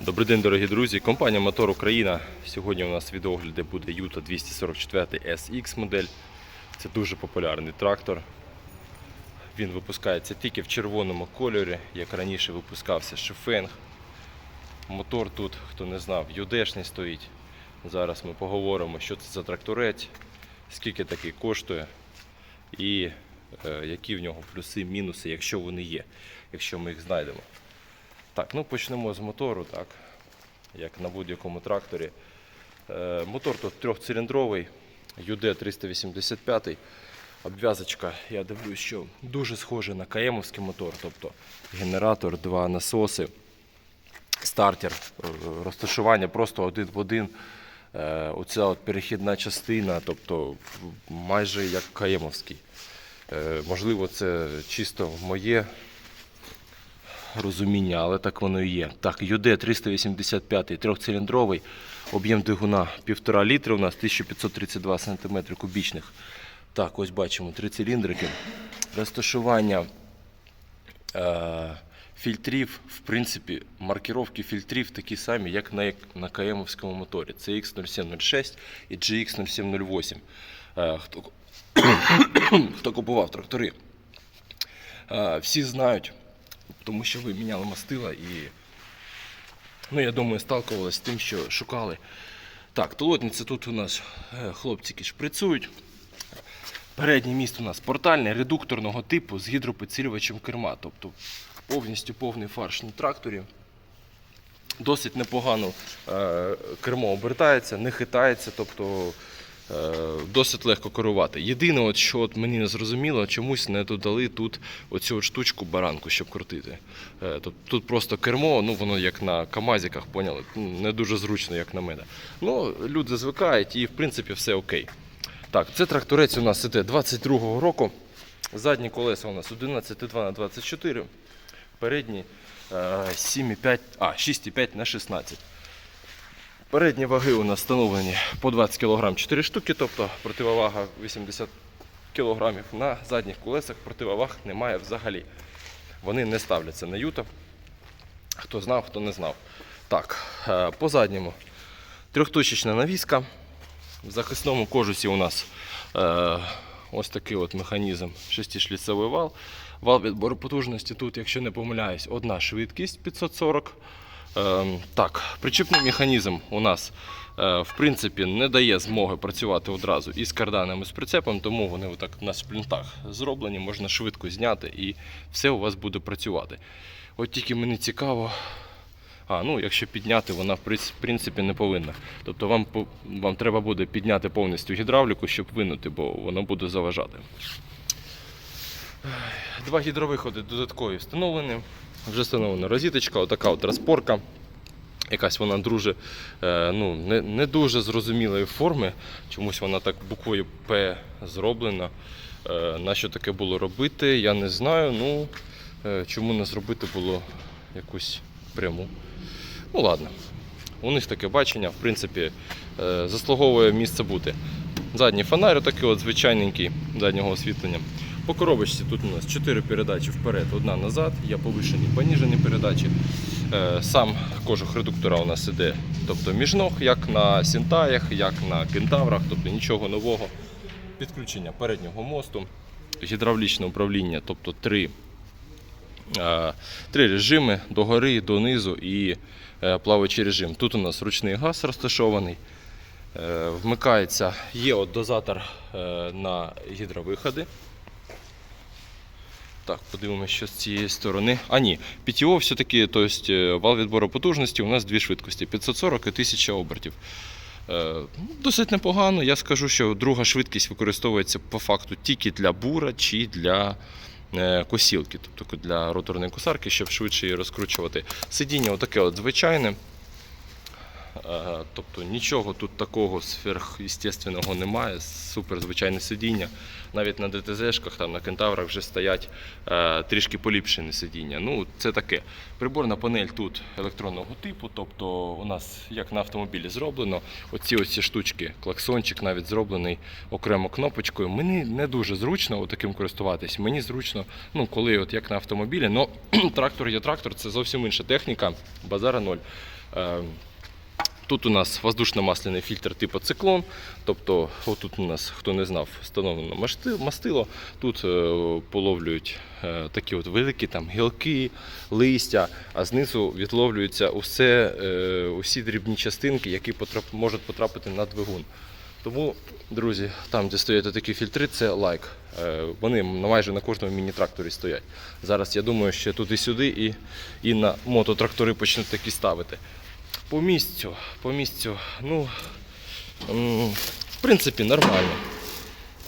Добрий день, дорогі друзі. Компанія Мотор Україна. Сьогодні у нас відеогляди буде Юта 244 SX модель. Це дуже популярний трактор. Він випускається тільки в червоному кольорі, як раніше випускався Шифенг. Мотор тут, хто не знав, юдешний стоїть. Зараз ми поговоримо, що це за тракторець, скільки такий коштує і е, які в нього плюси, мінуси, якщо вони є, якщо ми їх знайдемо. Так, ну почнемо з мотору, так, як на будь-якому тракторі. Е, мотор тут трьохциліндровий, UD 385. Обв'язочка, я дивлюсь, що дуже схожий на КМовський мотор, тобто генератор, два насоси, стартер, е, розташування просто один в один. Е, Оця от перехідна частина, тобто майже як КМовський. Е, Можливо, це чисто моє розуміння, але так воно і є. Так, UD 385 трьохциліндровий, об'єм двигуна 1,5 літри у нас 1532 см кубічних. Так, ось бачимо три циліндрики. Розташування е, фільтрів, в принципі, маркировки фільтрів такі самі, як на, на КМовському моторі. Це X0706 і GX0708. Е, хто, хто купував трактори? Е, всі знають, тому що ви міняли мастила і, ну, я думаю, сталкувалися з тим, що шукали. Так, толотниці тут у нас е, хлопчики шприцують. Передній міст у нас портальний, редукторного типу з гідропідсилювачем керма. Тобто повністю повний фарш на тракторі. Досить непогано е, кермо обертається, не хитається, тобто досить легко керувати. Єдине, от, що от мені не зрозуміло, чомусь не додали тут оцю от штучку баранку, щоб крутити. Е, тобто, тут просто кермо, ну воно як на камазіках, поняли? Не дуже зручно, як на мене. Ну, люди звикають і в принципі все окей. Так, це тракторець у нас іде 22-го року. Задні колеса у нас 11,2 на 24. Передні е, 7,5, а, 6,5 на 16. Передні ваги у нас встановлені по 20 кг 4 штуки, тобто противовага 80 кг. На задніх колесах противоваг немає взагалі. Вони не ставляться на юта. Хто знав, хто не знав. Так, е, по задньому трьохточечна навіска. В захисному кожусі у нас е, ось такий от механізм, шестишліцевий вал. Вал відбору потужності тут, якщо не помиляюсь, одна швидкість 540. Е, так, причіпний механізм у нас е, в принципі не дає змоги працювати одразу із карданами з прицепом, тому вони отак на сплінтах зроблені, можна швидко зняти і все у вас буде працювати. От тільки мені цікаво, а, ну, якщо підняти, вона в принципі не повинна. Тобто вам, вам треба буде підняти повністю гідравліку, щоб винути, бо воно буде заважати. Два гідровиходи додаткові встановлені. Вже встановлена розіточка, отака от розпорка. Якась вона дуже е, ну, не, не дуже зрозумілої форми. Чомусь вона так буквою П зроблена. Е, на що таке було робити, я не знаю. Ну, е, чому не зробити було якусь пряму. Ну ладно. У них таке бачення, в принципі, заслуговує місце бути. Задній фонарь, такий от звичайненький заднього освітлення. По коробочці тут у нас 4 передачі вперед, одна назад, є повишені, поніжені передачі. Е, Сам кожух редуктора у нас іде, тобто міжног, як на Сінтаях, як на Кентаврах, тобто нічого нового. Підключення переднього мосту, гідравлічне управління, тобто три Е, Три режими догори, донизу і е, плаваючий режим. Тут у нас ручний газ розташований. Вмикається, є от дозатор на гідровиходи. Так, подивимося, що з цієї сторони. А ні, PTO все-таки, тобто вал відбору потужності у нас дві швидкості 540 і 1000 обертів. Е, ну, Досить непогано. Я скажу, що друга швидкість використовується по факту тільки для бура чи для е, косілки, тобто для роторної косарки, щоб швидше її розкручувати. Сидіння отаке от звичайне. Е, Тобто нічого тут такого сверхъестественного немає. Супер звичайне сидіння. Навіть на ДТЗ-шках, там на кентаврах вже стоять е, трішки поліпшені сидіння. Ну, це таке. Приборна панель тут електронного типу, тобто у нас як на автомобілі зроблено. Оці оці штучки, клаксончик навіть зроблений окремо кнопочкою. Мені не дуже зручно таким користуватись. Мені зручно, ну коли от як на автомобілі, но трактор є трактор, це зовсім інша техніка, базара ноль. Тут у нас воздушно-масляний фільтр типу циклон. Тобто, отут у нас, хто не знав, встановлено мастило. Тут е, половлюють е, такі от великі там гілки, листя, а знизу відловлюються усе, е, усі дрібні частинки, які потрап, можуть потрапити на двигун. Тому, друзі, там, де стоять такі фільтри, це лайк. Вони майже на кожному міні-тракторі стоять. Зараз я думаю, що туди-сюди і, і на мототрактори почнуть такі ставити. По місцю, по місцю, ну, в принципі, нормально.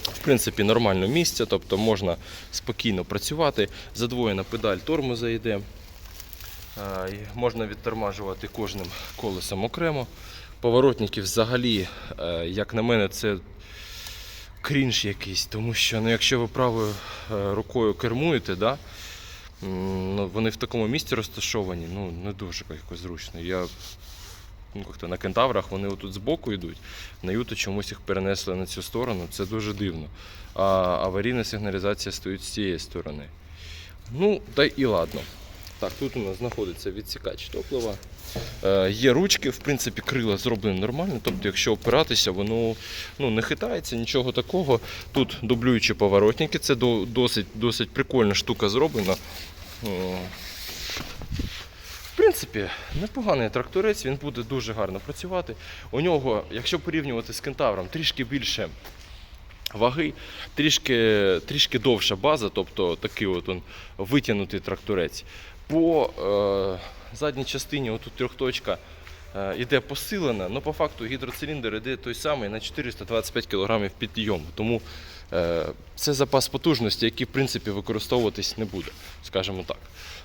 В принципі, нормально місце, тобто можна спокійно працювати. Задвоєна педаль тормоза йде. Можна відтормажувати кожним колесом окремо. Поворотники взагалі, е, як на мене, це крінж якийсь, тому що ну, якщо ви правою е, рукою кермуєте, да, ну, вони в такому місці розташовані, ну не дуже якось зручно. Я ну, як-то на кентаврах вони отут збоку йдуть, на юту чомусь їх перенесли на цю сторону, це дуже дивно. А аварійна сигналізація стоїть з цієї сторони. Ну, та і ладно. Так, тут у нас знаходиться відсікач топлива. Е, є ручки, в принципі, крила зроблені нормально. Тобто, якщо опиратися, воно ну, не хитається, нічого такого. Тут дублюючі поворотники, це до- досить, досить прикольна штука зроблена. В принципі, непоганий тракторець, він буде дуже гарно працювати. У нього, якщо порівнювати з кентавром, трішки більше ваги, трішки, трішки довша база, тобто такий от он витягнутий тракторець. По е, задній частині отут трьохточка е, іде посилена, але по факту гідроциліндр іде той самий на 425 кг підйому. Тому е, це запас потужності, який в принципі використовуватись не буде, скажімо так.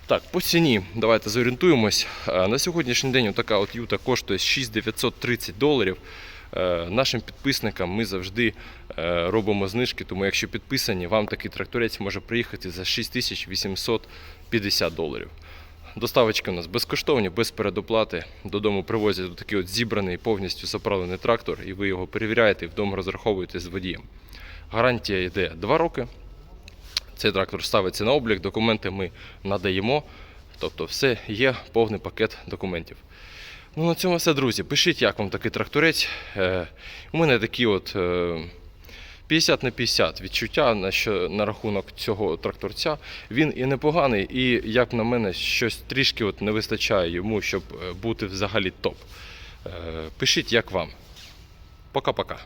Так, по ціні давайте зорієнтуємось. Е, На сьогоднішній день така от юта коштує 6930 доларів. Е, Нашим підписникам ми завжди е, робимо знижки, тому якщо підписані, вам такий тракторець може приїхати за 6850 доларів. Доставочки у нас безкоштовні, без передоплати. Додому привозять такий от зібраний повністю заправлений трактор, і ви його перевіряєте і вдома розраховуєте з водієм. Гарантія йде 2 роки. Цей трактор ставиться на облік, документи ми надаємо. Тобто все є повний пакет документів. Ну, на цьому все, друзі. Пишіть, як вам такий тракторець. Е, у мене такі от е, 50 на 50 відчуття на, що, на рахунок цього тракторця. Він і непоганий, і, як на мене, щось трішки от не вистачає йому, щоб е, бути взагалі топ. Е, пишіть, як вам. Пока-пока.